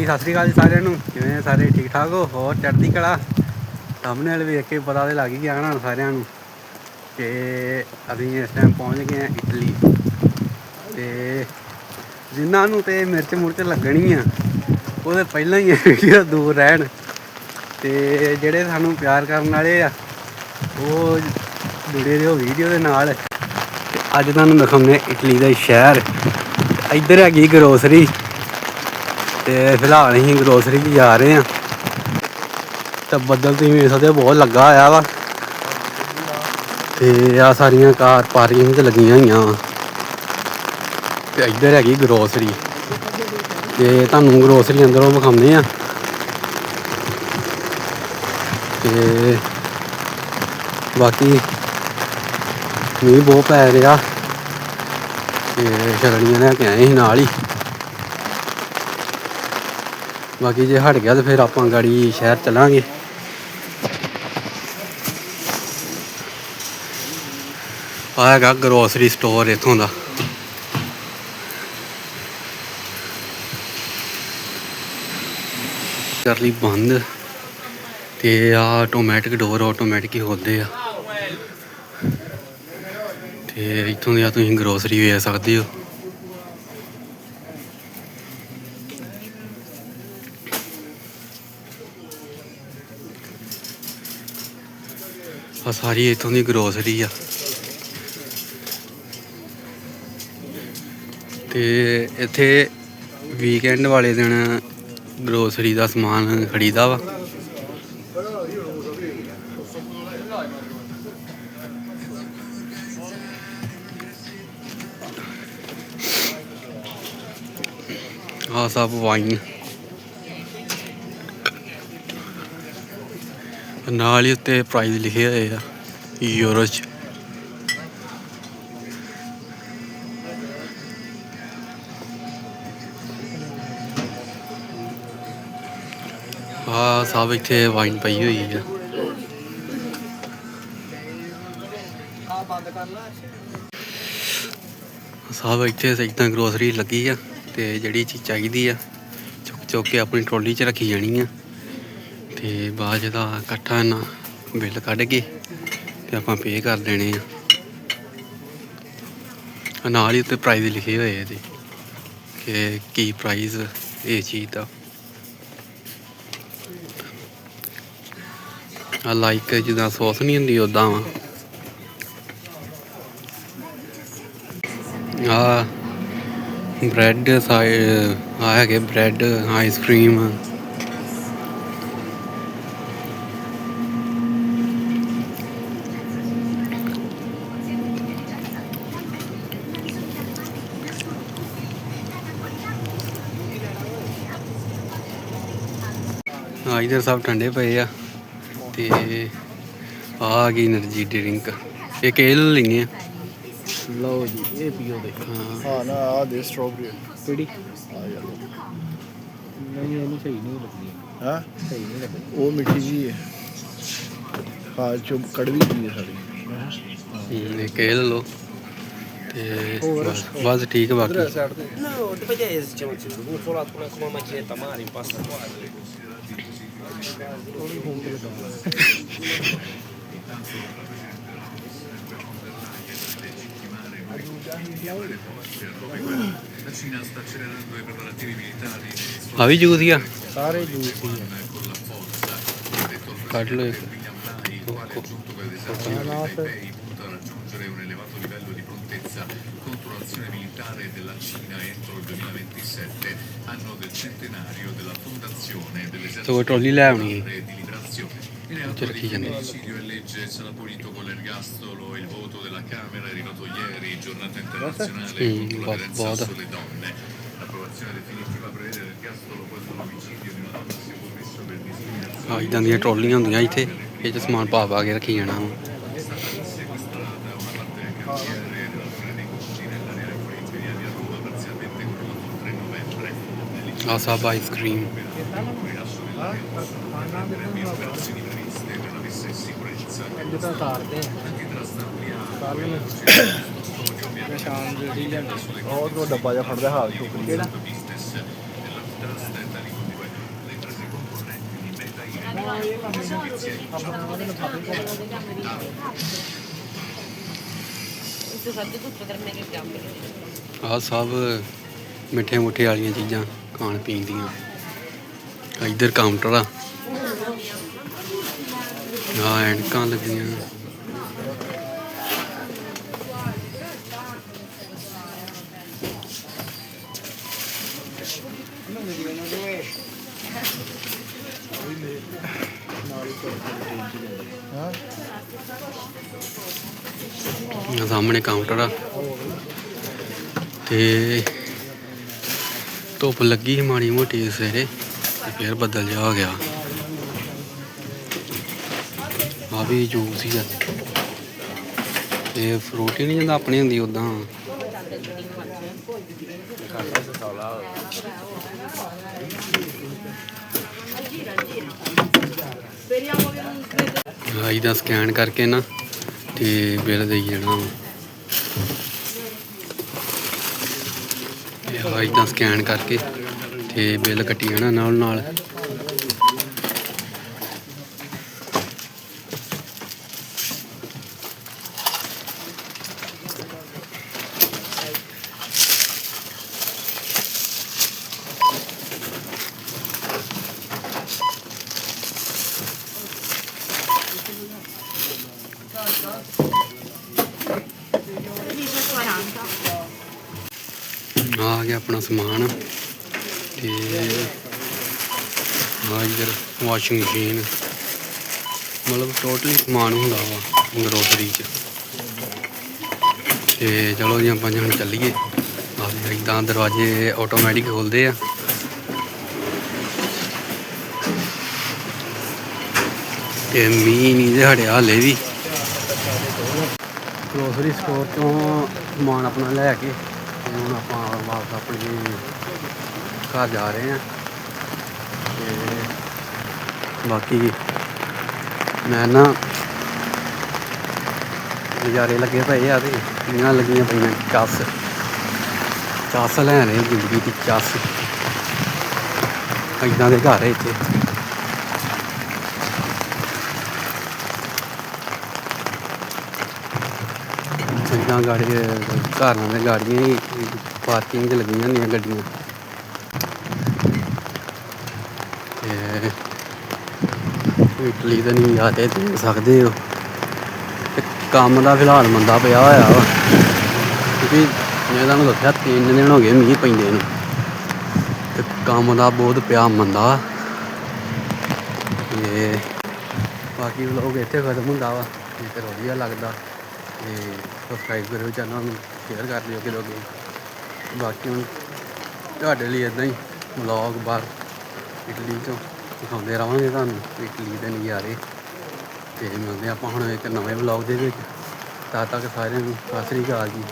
ਹਾਂਜੀ ਸਤਿ ਸ੍ਰੀ ਅਕਾਲ ਜੀ ਸਾਰਿਆਂ ਨੂੰ। ਕਿਵੇਂ ਸਾਰੇ? ਠੀਕ ਠਾਕ ਹੋ? ਹੋਰ, ਚੜ੍ਹਦੀ ਕਲਾ? ਸਾਹਮਣੇ ਵਾਲੇ ਵੇਖ ਕੇ ਪਤਾ ਤੇ ਲੱਗ ਹੀ ਗਿਆ ਨਾ ਸਾਰਿਆਂ ਨੂੰ। ਕਿ ਅਸੀਂ ਇਸ ਟਾਈਮ ਪਹੁੰਚ ਗਏ ਹਾਂ ਇਟਲੀ। ਤੇ ਜਿਨ੍ਹਾਂ ਨੂੰ ਤੇ ਮਿਰਚ ਮੁਰਚ ਲੱਗਣੀ ਆ ਉਹਦੇ ਪਹਿਲਾਂ ਹੀ ਵੀਡੀਓ ਦੂਰ ਰਹਿਣ। ਤੇ ਜਿਹੜੇ ਸਾਨੂੰ ਪਿਆਰ ਕਰਨ ਵਾਲੇ ਆ, ਉਹ ਜੁੜੇ ਰਹੋ ਵੀਡੀਓ ਦੇ ਨਾਲ। ਅੱਜ ਤੁਹਾਨੂੰ ਦਿਖਾਉਂਦੇ ਇਟਲੀ ਦਾ ਸ਼ਹਿਰ। ਇੱਧਰ ਹੈਗੀ ਗਰੋਸਰੀ ਤੇ ਫਿਲਹਾਲ ਅਸੀਂ ਗਰੋਸਰੀ 'ਚ ਜਾ ਰਹੇ ਹਾਂ। ਤਾਂ ਬੱਦਲ ਤੁਸੀਂ ਵੇਖ ਸਕਦੇ ਬਹੁਤ ਲੱਗਾ ਆਇਆ ਵਾ। ਤੇ ਆ ਸਾਰੀਆਂ ਕਾਰ ਪਾਰਕਿੰਗ 'ਚ ਲੱਗੀਆਂ ਹੋਈਆਂ ਵਾ। ਤੇ ਇੱਧਰ ਹੈਗੀ ਗਰੋਸਰੀ ਤੇ ਤੁਹਾਨੂੰ ਗਰੋਸਰੀ ਅੰਦਰੋਂ ਵਿਖਾਉਂਦੇ ਆ ਤੇ ਬਾਕੀ ਮੀਂਹ ਬਹੁਤ ਪੈ ਰਿਹਾ। ਤੇ ਛਗੜੀਆਂ ਲੈ ਕੇ ਆਏ ਸੀ ਨਾਲ ਹੀ। ਬਾਕੀ ਜੇ ਹਟ ਗਿਆ ਤਾਂ ਫਿਰ ਆਪਾਂ ਗਾੜੀ ਸ਼ਹਿਰ ਚੱਲਾਂਗੇ। ਆਹ ਹੈਗਾ ਗਰੋਸਰੀ ਸਟੋਰ ਇੱਥੋਂ ਦਾ। ਕਰ ਲਈ ਬੰਦ ਤੇ ਆ ਆਟੋਮੈਟਿਕ ਡੋਰ ਆਟੋਮੈਟਿਕ ਹੀ ਹੁੰਦੇ ਆ। ਤੇ ਇੱਥੋਂ ਦੀ ਆ ਤੁਸੀਂ ਗਰੋਸਰੀ ਵੇਚ ਸਕਦੇ ਹੋ। ਆ ਸਾਰੀ ਇੱਥੋਂ ਦੀ ਗਰੋਸਰੀ ਆ। ਤੇ ਇੱਥੇ ਵੀਕਐਂਡ ਵਾਲੇ ਦਿਨ ਗਰੋਸਰੀ ਦਾ ਸਮਾਨ ਖਰੀਦਾ ਵਾ। ਆ ਸਭ ਵਾਈਨ ਨਾਲ ਹੀ ਉੱਤੇ ਪ੍ਰਾਈਸ ਲਿਖੇ ਹੋਏ ਆ ਯੂਰੋ ਚ। ਆ ਸਭ ਇੱਥੇ ਵਾਈਨ ਪਈ ਹੋਈ ਆ। ਸਭ ਇੱਥੇ ਇਦਾਂ ਗਰੋਸਰੀ ਲੱਗੀ ਆ ਤੇ ਜਿਹੜੀ ਚੀਜ਼ ਚਾਹੀਦੀ ਆ ਚੁੱਕ ਚੁੱਕ ਕੇ ਆਪਣੀ ਟਰੋਲੀ 'ਚ ਰੱਖੀ ਜਾਣੀ ਆ। ਤੇ ਬਾਅਦ 'ਚ ਦਾ ਇਕੱਠਾ ਨਾ ਬਿੱਲ ਕੱਢ ਕੇ ਤੇ ਆਪਾਂ ਪੇ ਕਰ ਦੇਣੇ ਆ। ਨਾਲ ਹੀ ਉੱਤੇ ਪ੍ਰਾਈਸ ਲਿਖੇ ਹੋਏ ਆ ਇਹਦੇ ਕਿ ਕੀ ਪ੍ਰਾਈਸ ਇਹ ਚੀਜ਼ ਦਾ। ਆ ਲਾਈਕ ਜਿੱਦਾਂ ਸੌਸ ਨਹੀਂ ਹੁੰਦੀ ਉਦਾਂ ਵਾ। ਆ ਬ੍ਰੈਡ ਆ ਹੈਗੇ ਬ੍ਰੈਡ ਆਈਸਕ੍ਰੀਮ ਆ ਇਧਰ ਸਭ ਠੰਡੇ ਪਏ ਆ ਤੇ ਆ ਗਈ એનર્ਜੀ ਡਰਿੰਕ ਇਹ ਕੇਲ ਲਈਏ ਲਓ ਜੀ ਇਹ ਪੀਓ ਦੇਖੋ। ਹਾਂ। ਨਾ ਆ ਦੇ ਸਟ੍ਰਾਬੇਰੀ ਕਿਹੜੀ? ਆ ਯਾਰ ਨਹੀਂ ਇਹਨੂੰ ਸਹੀ ਨਹੀਂ ਲੱਗਦੀ। ਹਾਂ? ਸਹੀ ਨਹੀਂ ਲੱਗਦੀ। ਉਹ ਮਿੱਠੀ ਜੀ ਹੈ। ਹਾਂ ਚੋ ਕੜਵੀ ਜੀ ਹੈ ਸਾਡੀ ਇਹ ਕੇਲ ਲਓ। ਤੇ ਬਸ ਠੀਕ ਬਾਕੀ। No, după de aia zicem, vor acum cum am mai ta mare. La Cina sta accelerando i preparativi militari ਆ ਵੀ ਜੂਸ ਹੀ ਆ ਸਾਰੇ ਜੂਸ ਹੀ con la forza. Ha detto il ਕੱਢ ਲਓ ਇੱਕ। presidente il quale ha aggiunto che l'esercito di Taipei punta a raggiungere un elevato livello di prontezza contro l'azione militare della Cina entro il 2027, anno del centenario della fondazione ਸੋ dell'esercito trolley ਲੈ ਆਉਣੀ ਹੈ militare di liberazione. In Ci realtà racchi il ਜਾਂਦੇ। consiglio e legge sarà punito con l'ergastolo il voto della Camera è arrivato ieri, giornata internazionale Mm, contro la va- violenza vada. sulle donne. L'approvazione definitiva prevede l'ergastolo poi sull'omicidio di una donna sia commesso per discriminazione. ਆ ਇਦਾਂ ਦੀਆਂ ਟਰੋਲੀਆਂ ਹੁੰਦੀਆਂ ਇੱਥੇ ਇਹ ਚ ਸਮਾਨ ਪਾ ਪਾ ਕੇ ਰੱਖੀ ਜਾਣਾ ਵਾ Sequestrata una parte del cantiere della Fiera dei Conti nell'area referenziaria di Roma parzialmente crollato il 3 novembre. ਆ ਸਭ ice cream Operazioni previste per la messa in sicurezza ਜਿੱਦਾਂ ਤਾਰਦੇ ਆ anche tra Stampliano ਕੱਲ ਨੂੰ ਮੈਂ ਸ਼ਾਮ ਦੇ ਲਈ ਲਿਆਂਦੇ ਉਹ ਤੋਂ ਡੱਬਾ ਜਿਹਾ ਫੜਦਾ ਹਾਲ ਚੁੱਕ ਲਈ business della trasta e tali condizioni Questo saldo tutto tranne che gambe. ਆਹ ਸਭ ਮਿੱਠੇ ਮੁੱਠੇ ਵਾਲੀਆਂ ਚੀਜ਼ਾਂ ਖਾਣ ਪੀਣ ਦੀਆਂ ਇੱਧਰ ਕਾਊਂਟਰ ਆ। ਆ ਐਨਕਾਂ ਲੱਗੀਆਂ। ਸਾਹਮਣੇ ਕਾਊਂਟਰ ਆ। ਤੇ ਧੁੱਪ ਲੱਗੀ ਮਾੜੀ ਮੋਟੀ ਸਵੇਰੇ, ਤੇ ਫਿਰ ਬੱਦਲ ਜਿਹਾ ਹੋ ਗਿਆ। ਆ ਵੀ ਜੂਸ ਹੀ ਆ। ਇਹ ਫਰੂਟ ਹੀ ਨਹੀਂ ਜਾਂਦਾ, ਆਪਣੀ ਹੁੰਦੀ ਉਦਾਂ ਆਈ ਦਾ ਸਕੈਨ ਕਰਕੇ ਨਾ, ਤੇ ਬਿੱਲ ਦੇਈ ਜਾਣਾ ਵਾ। ਇਹ ਸਕੈਨ ਕਰਕੇ ਤੇ ਬਿੱਲ ਕੱਟੀ ਜਾਣਾ ਨਾਲ ਨਾਲ ਆ ਗਿਆ ਆਪਣਾ ਸਮਾਨ ਤੇ ਆ ਇਧਰ ਵਾਸ਼ਿੰਗ ਮਸ਼ੀਨ ਮਤਲਬ ਟੋਟਲੀ ਸਮਾਨ ਹੁੰਦਾ ਵਾ ਗਰੋਸਰੀ ਚ। ਤੇ ਚਲੋ ਜੀ ਆਪਾਂ ਹੁਣ ਚੱਲੀਏ। ਆ ਇਦਾਂ ਦਰਵਾਜ਼ੇ ਆਟੋਮੈਟਿਕ ਖੁੱਲਦੇ ਆ। ਤੇ ਮੀਂਹ ਨਹੀਂ ਜੇ ਹਟਿਆ ਹਲੇ ਵੀ। ਗਰੋਸਰੀ ਸਟੋਰ ਤੋਂ ਸਮਾਨ ਆਪਣਾ ਲੈ ਕੇ ਹੁਣ ਆਪਾਂ ਵਾਪਸ ਆਪਣੇ ਘਰ ਜਾ ਰਹੇ ਹਾਂ ਤੇ ਬਾਕੀ ਮੈਂ ਨਾ ਨਜ਼ਾਰੇ ਲੱਗੇ ਪਏ ਆ ਤੇ ਇਹਨਾਂ ਲੱਗੀਆਂ ਪਈਆਂ ਚੱਸ ਚੱਸ ਲੈ ਰਹੇ ਜ਼ਿੰਦਗੀ ਦੀ ਚੱਸ ਇਦਾਂ ਦੇ ਘਰ ਹੈ ਇੱਥੇ। ਇਦਾਂ ਗਾੜੀ ਘਰਾਂ ਦੇ ਗਾੜੀਆਂ ਹੀ ਪਾਰਕਿੰਗ 'ਚ ਲੱਗੀਆਂ ਹੁੰਦੀਆਂ ਗੱਡੀਆਂ। ਤੇ ਇਟਲੀ ਦਾ ਨਹੀਂ ਯਾਦੇ ਦੇ ਸਕਦੇ ਹੋ। ਕੰਮ ਦਾ ਫਿਲਹਾਲ ਮੰਦਾ ਪਿਆ ਹੋਇਆ ਵਾ। ਕਿਉਂਕਿ ਮੈਂ ਤੁਹਾਨੂੰ ਦੱਸਿਆ, ਤਿੰਨ ਦਿਨ ਹੋ ਗਏ ਮੀਂਹ ਪੈਂਦੇ ਨੂੰ। ਤੇ ਕੰਮ ਦਾ ਬਹੁਤ ਪਿਆ ਮੰਦਾ। ਤੇ ਬਾਕੀ ਲੋਕ ਇੱਥੇ ਖਤਮ ਹੁੰਦਾ ਵਾ। ਤੇ ਵਧੀਆ ਲੱਗਦਾ। ਤੇ ਸਬਸਕ੍ਰਾਈਬ ਕਰਿਓ ਚੈਨਲ ਨੂੰ ਸ਼ੇਅਰ ਕਰ ਦਿਓ ਕਿ ਲੋਕੀ ਬਾਕੀ ਹੁਣ ਤੁਹਾਡੇ ਲਈ ਇਦਾਂ ਹੀ ਵਲੌਗ ਬਾਹਰ ਇਟਲੀ ਤੋਂ ਦਿਖਾਉਂਦੇ ਰਵਾਂਗੇ ਤੁਹਾਨੂੰ, ਇਟਲੀ ਦੇ ਨਜ਼ਾਰੇ। ਤੇ ਮਿਲਦੇ ਆਪਾਂ ਹੁਣ ਇੱਕ ਨਵੇਂ ਵਲੌਗ ਦੇ ਵਿੱਚ। ਤਦ ਤੱਕ ਸਾਰਿਆਂ ਨੂੰ ਸਤਿ ਸ੍ਰੀ ਅਕਾਲ ਜੀ।